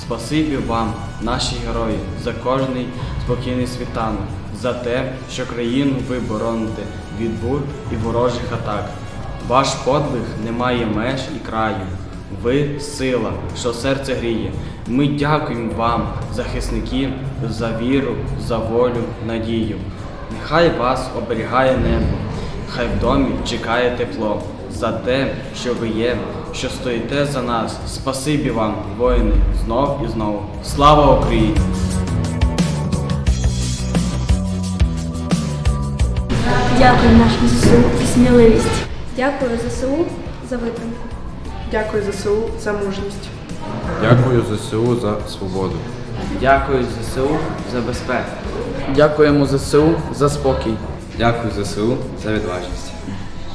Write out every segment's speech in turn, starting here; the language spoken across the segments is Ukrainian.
Спасибі вам, наші герої, за кожний спокійний світанок, за те, що країну ви бороните від бур і ворожих атак. Ваш подвиг не має меж і краю. Ви сила, що серце гріє. Ми дякуємо вам, захисники, за віру, за волю, надію. Нехай вас оберігає небо, хай в домі чекає тепло. За те, що ви є, що стоїте за нас. Спасибі вам, воїни, знов і знов. Слава Україні! Дякую нашому ЗСУ за сміливість. Дякую ЗСУ за витримку. Дякую ЗСУ за мужність. Дякую ЗСУ за свободу. Дякую ЗСУ за безпеку. Дякуємо ЗСУ за спокій. Дякую ЗСУ за відважність.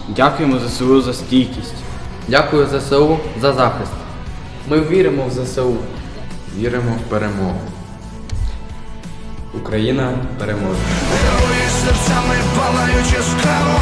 Дякуємо ЗСУ за стійкість. Дякую ЗСУ за захист. Ми віримо в ЗСУ. Віримо в перемогу. Україна переможе. Герої серцями палають яскраво,